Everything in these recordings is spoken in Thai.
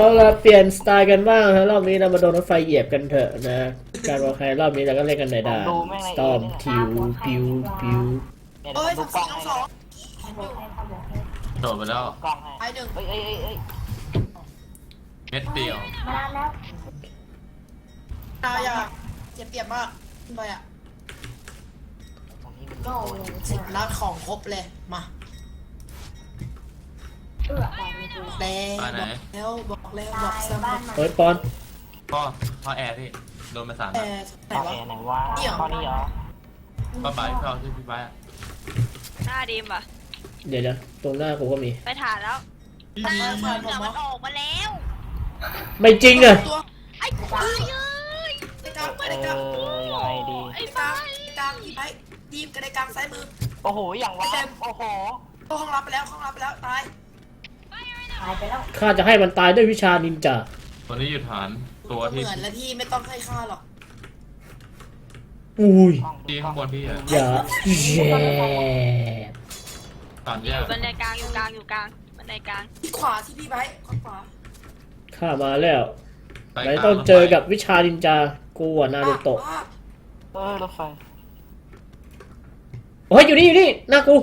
เราละเปลี่ยนสไตล์กันบ้างนะรอบนี้เรามาโดนรถไฟเหยียบกันเถอะนะการวางแผนรอบนี้เราก็เล่นกันในด่านดูแม่งในสตอมเอทิวปิวปิวเนี่ยเอ้ยดูทั้งกล้สี่องทั้ให้งสองโดดไปแล้วกล้องให้ไอ้หนึ่งเอ้ยเอ้ยเอ้ยเอ้ยเม็ดเดียวนายอะเจ็บเปียบมากขึ้นไปอะตรงนี้มันสิบนัดของครบเลยมาบอกแล้วบอก แล้วบอกซ้ำเฮ้ยปอนพ่อพ่อแอร์พี่โดนมาสามแต่นัดไหนข้อวะแอร์ไหนวะข้อนี้เหรอพ่อไปพ่อที่พี่ไปอะหน้าดีมป่ะ เดี๋ยวนะตรงหน้ากูก็มี ไปถ่ายแล้วทำไมเสืผ่านผมอมัวะนออกมาแล้ว ไม่จริงอะตัวไอ้ควายเอ้ยไอ้กลางไปเอไอ้กลางอยังไงดี ไอ้ไอ้กควาลางยไอ้กลางอีไอ้ทีมกระไดกลางซ้ายมือ โอ้โห อย่างวะโอ้โห เข้าห้องรับไปแล้วห้องรับไปแล้วตาย ข้าจะให้มันตายด้วยวิชานินจาตัวนี้อยู่ฐานตัวเหที่มือนแล้วพี่ไม่ต้องให้ค่าหรอกอุ้ยกล้องที่ข้างบนพี่อะอย่าแย่ฐานแยกบันไดกลางอยู่กลางอยู่กลางบันไดกลางที่ขวาที่พี่ไบขวาขวาข้ามาแล้วไปไหนต้องเจอกับวิชานินจากูอะนารูโตะอะเออรถไฟโอ้ยอยู่นี่อยู่นี่หน้ากู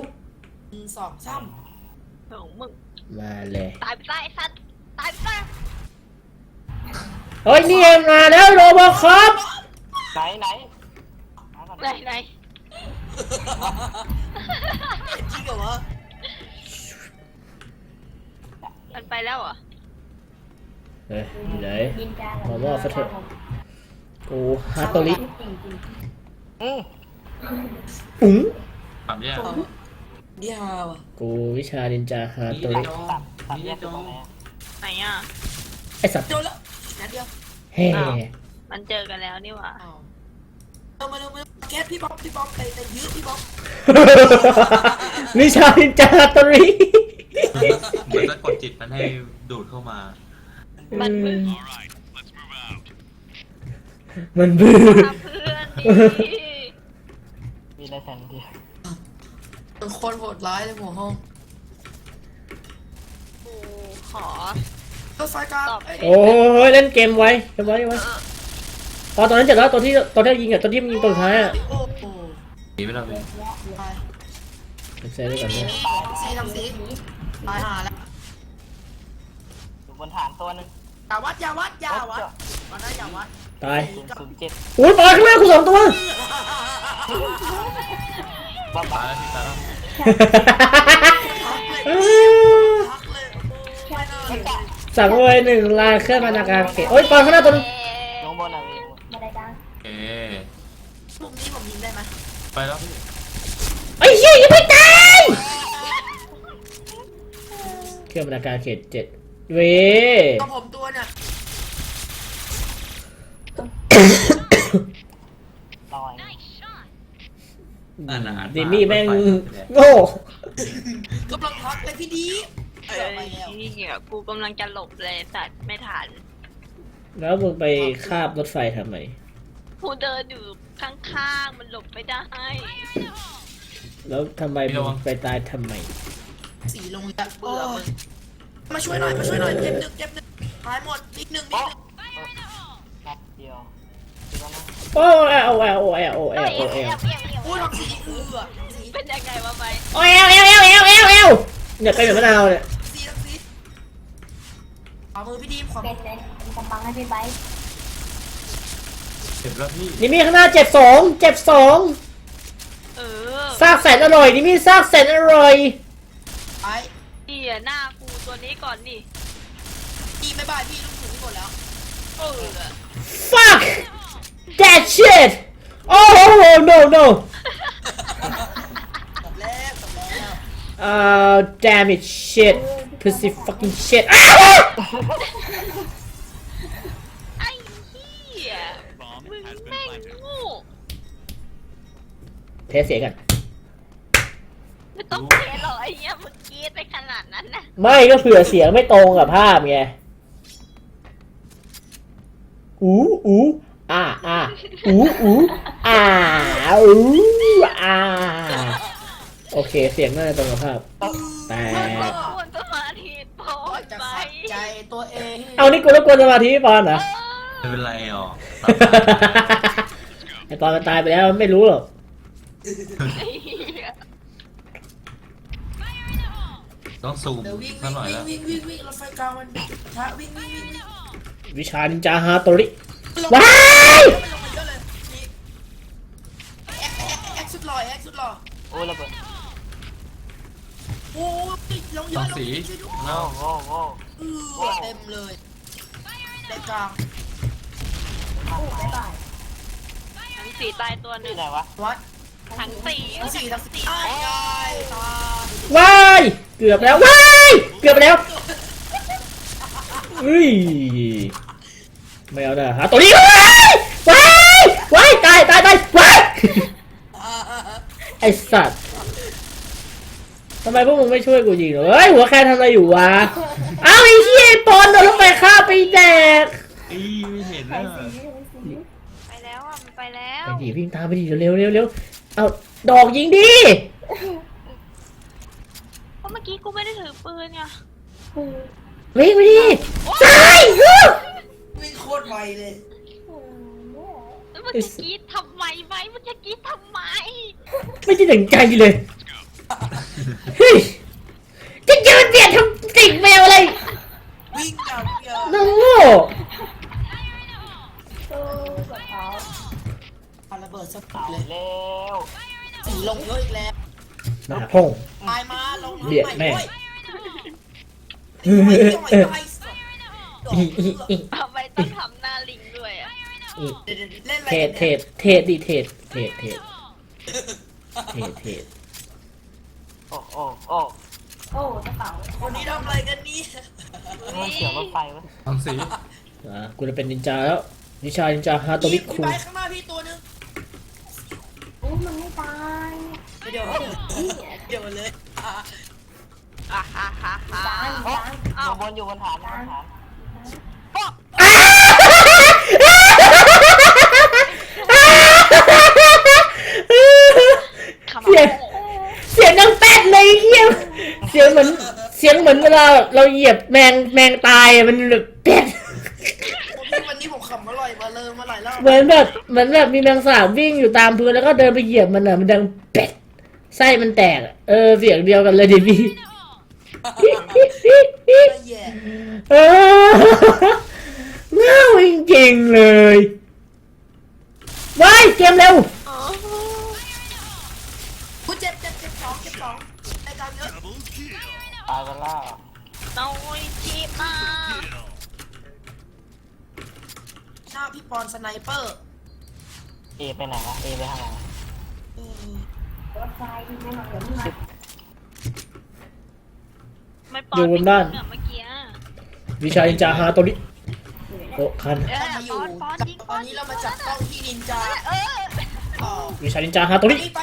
หนึ่งสองสาม ของมึง มาเลย ตายไปซะไอ้สัตว์ตายไปซะเฮ้ยนี่เองมาแล้วโรบอครับไหนไหนหาก่อนไหนไหนจริงเหรอวะมันไปแล้วเหรอเฮ้ยอยู่ไหนมามอบซะเถอะ กูฮาโตริอืมอุ๋งฐานแยก เดียวอะกูวิชานินจาฮาโตริตัดตัดแยกตรงไหนอะไหนอะไอสัตว์โดนแล้วนัดเดียวเฮ้มันเจอกันแล้วนี่หว่าอ้าวเอามาเร็วมาเร็วแคสพี่บ๊อบพี่บ๊อบไปไปยื้อพี่บ๊อบวิชานินจาฮาโตริเหมือนจะกดจิตมันให้ดูดเข้ามา มันมึงมันบื้อพาเพื่อนดิมีได้แทนที เป็นคนโหดร้ายเลยหัวห้องกูขอ รถไฟกลางตอบ เอ้ยโอ้ยเล่นเกมไว้เกมไว้ไว้พอตอนนั้นเจ็บแล้วตอนที่ตอนที่ยิงอะตอนที่มันยิงตอนท้ายอะโอ้โหหนีไปแล้วพี่ตายเซฟไว้ก่อนนะสีทำสีตายหาแล้วอยู่บนฐานตัวหนึงอย่าวัดอย่าวัดอย่าวัดมาได้อย่าวัดตายศูนย์ศูนย์เจ็ดอุ้ยปล่อยข้างหน้ากูสองตัวบ้าตาบ้ายแล้วพี่ตายแล้ว พักเลยโอ้โหไม่น่าเลยสั่งไว้หนึ่งลายเครื่องบรรณาการเกตโอ้ยปล่อยข้างหน้าตัวนึงลงบนอะไรลงบนโอเคมุมนี้ผมยิงได้ไหมไปแล้วพี่ไอ้เหี้ยยังไม่ตายเครื่องบรรณาการเขตเจ็ดเว้เอาผมตัวเนี่ย ลอย อ่านาดิมี่แม่งโง่กำลังพักเลยพี่ดีเอเอออไปแล้วนี่เหี้ยกูกำลังจะหลบเลยสัตว์ไม่ทันแล้วมึงไปคาบรถไฟทำไมกูเดินอยู่ข้างๆมันหลบไม่ได้ แล้วทำไมมึงไปตายทำไม สีลงแล้วเบื่อมึงมาช่วยหน่อยมาช่วยหน่อยเจ็บหนึ่งเจ็บหนึ่งหายหมดนิดหนึ่งนิดโอ้หนึ่งนัดเดียวดูแล้วนะโอ้เอลโอเอลโอเอลโอเอเอ้ลยโอเอ้ยเอลเอ้ยเอ้ยอู้ทำสีเอือสีเป็นยังไงวะไปโอเอลเอลเอลเอลเอลเอลเนี่ยเป็นแบบมะนาวเนี่ยสีทำสีขวามือพี่ดีมขวามืเป็อนเลยเป็นกำบังให้พี่ไบค์เจ็บแล้วพี่นี่มีข้างหน้าเจ็บสองเจ็บสองเออซากแสนอร่อยนี่มีซากแสนอร่อยไปเหียหน้ากูตัวนี้ก่อนนี่ดีไม่บายพี่ลูกหนูหมดแล้วเออ fuck that shit oh no no จบแล้วจบแล้ว uh damn it shit pussy fucking shit อ้าวไอ้เหี้ยมึงแม่งโง่เทสเสียงกัน ไม่ต้องเทหรอกไอ้เหี้ยมึงกรีดไปขนาดนั้นนะไม่ก็เผื่อเสียงไม่ตรงกับภาพไง อูอูอ่าอ่าอูอูอ่าอูอ่า โอเค เสียงน่าจะตรงกับภาพ แต่มึงควรสมาธิพอโอ้ยใจจะไปขัดใจตัวเองเอานี่กูรบกวนสมาธิพี่ปอนเหรอ ไม่เป็นไรหรอกไอปอนมันตายไปแล้วไม่รู้หรอก ไอ้เหี้ยต้องซูมเดี๋ยววิ่งสัวิ่กงหน่อยวิ่งแล้ววิ่งวิ่งวิ่งรถไฟกลางมันท้าวิ่งวิ่งวิ่งวิ่งวิชานินจาฮาโตริลงว้าย ลงมาเยอะเลยนี่แอ๊กแอ๊กแอ๊กสุดหล่อแอ๊กสุดหล่อ โอ้ยระเบิด โอ้ยลงเย ต้อ อะ ง ลง สีช่วยด้วยโอ้โหโอ้อือเต็มเลยในกลางทั้งสีตายตัวหนึ่ที่งไหนวะวัดทั้งสีทั้งสีทั้งสีตายตายว้ายเกือบแล้วว้ายเกือบแล้วอุ้ยไม่เอานะฮาโตริว้ายว้ายว้ายตายตายตายว้ายไอสัตว์ ทำไมพวกมึงไม่ช่วยกูยิงเหรอเฮ้ยหัวแค่ทำอะไรอยู่วะ อ้าวไอ้เหี้ยไอ้ปอนโดนรถไฟฆ่าไปแดกอีไม่เห็นนะไปแล้วอะมันไปแล้วไปดิวิ่งตามไปดิเร็วเร็วเร็วเอาดอกยิงดิ เพราะเมื่อกี้กูไม่ได้ถือปืนไงวิ่งไปดิตายฮึบวิ่งโคตรไวเลย แล้วเมื่อกี้กรีดทำไมไหมเมื่อกี้กรีดทำไม ไม่ได้ถึงใจเลยเฮ้ย จะยืนเบียดทำติ่งแมวอะไรวิ่งอย่างเดียวน้องโง่ปาระเบิดสักเอาเลยเร็วสีลงเยอะอีกแล้วหน้าพง ตายมาลงเบียดแม่งไอ้ตัวไอ้ตัวไอ้ตัวไอ้สัตว์อีอีอีทำไมต้องทำหน้าลิงด้วยอะอีเดี๋ยวเดี๋ยวเล่นอะไรเทศเทศเทศดิเทศเทศเทศเทศเทศ โอ้โอ้โอ้คนนี้ทำอะไรกันนี่มันเฉียวรถไฟเว้ยต้องสีอะกูจะเป็นนินจาแล้ววิชานินจาฮาโตริพี่คุไปข้างหน้าพี่ตัวนึงมันไม่ตายเดี๋ยวเดี๋ยวเลยอะอะฮ่าฮ่าฮ่าตายโอ้ตายอยู่บนอยู่บนฐานอยู่บนฐาน ขำ เสียงเสียงดังแป๊ดเลยเฮียเสียงเหมือนเสียง เหมือนเวลาเราเหยียบแมงแมงตายอะมันแบบแป๊ดผมวันนี้ผมขำอร่อยมาเลยมาหลายรอบเหมือนแบบเหมือนแบบมีแมงสาบวิ่งอยู่ตามพื้นแล้วก็เดินไปเหยียบมันอะมันดังเป็ดไส้มันแตกอะเออเสียงเดียวกันเลยดิพี่ละแย่เออเง่าจริงๆเลยว้ายเกมเร็ว อ๋อกูเจ็บเจ็บเจ็บสองเจ็บสองในการเยอะตายไปแล้ว น้อยจีบมาหน้าพี่ปอนสไนเปอร์เอไปไหนวะเอไปทางไหนเออรถไฟไม่มาเดี๋ยวนี้มาไม่ปอนไม่ยิงอะเมื่อกี้อะวิชานินจาฮาโตริโอ้คัน เออถ้ามาอปยู่อนปอนกับยิงตอนนี้เรามาจับต้องที่นินจาเออ ต่อวิชานินจาฮาโตรินี่ไป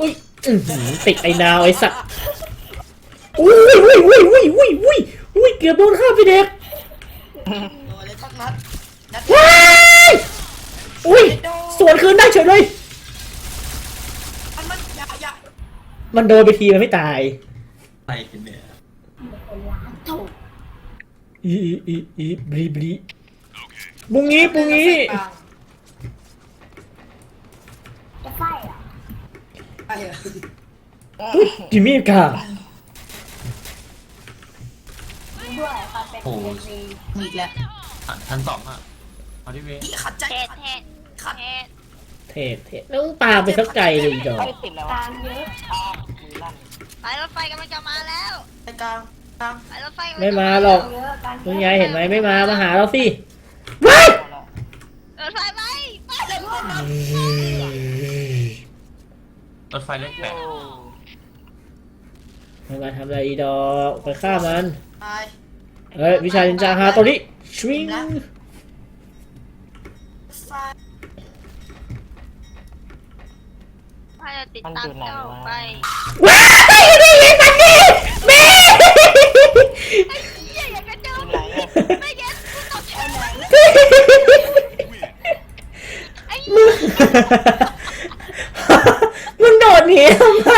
อุ้ยอื้อหือติดไอ้นาวไอ้สัตว์ อุ้ยอุ้ยอุ้ยอุ้ยอุ้ยอุ้ยอุ้ยเกือบโดนฆ่าไปเด็กโดนเลยทักนัดนัดว้ายอุ้ยสวนคืนได้เฉยเลย มันมันอย่าอย่ามันโดนไปทีมันไม่ตายไปกันเนี่ยอีอีอีอีบลีบลีปุงงี้ปุงงี้จะไฟอะไปเหรอจิมมี่กา ด้วยความเป็นเอ็นซีมีอีกแล้วอะชั้นสองอะเอาที่เวพี่ขัดใจเทศขัดเทศขัดเทศเทศเทศแล้วมึงปาไปสักไกลเลยอีดอกเฮ้ยติดแล้วกวะลางเยอะอ้าวมือลั่นไปรถไฟกำลังจะมาแล้วในกลางกลางไปรถไฟกำลังไม่จะมาหรอกเยอะกลางเยมึงอะยายเห็นไหมไม่มามาหาเราสิว้ายเอาละรถไฟไปไปรถไฟเลขแปโอ้ดมันมาทำอะไรอีดอกไปฆ่ามันตาย เอ้ยวิชานินจาฮาโตริชวิงไฟไปจะติดตามเจ้าไปว้ายนี่ยิงมันนี่แม่ไอ้เหี้ยอยากจะเจอที่ไหนอะไม่เก็ตกูตอบแทนไหนไอ้มึงมึงโดดหนีทำไม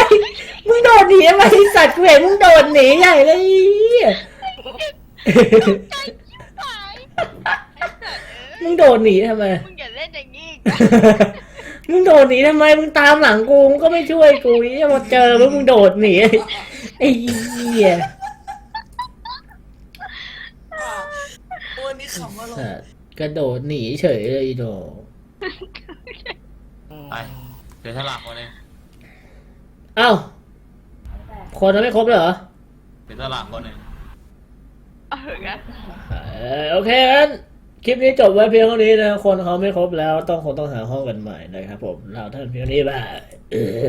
มึงโดดหนีทำไมไอ้สัตว์กูเห็นมึงโดดหนีใหญ่เลยไอ้เหี้ยใจชิบหายไอ้สัตว์เอ้มึยงโดดหนีทำไม มึงอย่าเล่นอย่างนี้อีกมึงโดดหนีทำไม มึงตามหลังกู มึงก็ไม่ช่วยกูนี่มาเจอมึงมึงโดดหนี ไอ้เหี้ยตัวนี้ขำว่าลงสัตว์กระโดดหนีเฉยเลยอีโดไปเดี๋ยวฉลากคนเองเอ้า คนยังไม่ครบเลยเหรอเดี๋ยวฉลากคนเอง เอาเถอะนะเอ่อโอเคงั้นคลิปนี้จบไว้เพียงเท่านี้นะคนเขาไม่ครบแล้วต้องคงต้องหาห้องกันใหม่นะครับผมเราท่านเพียงเท่านี้บายเออ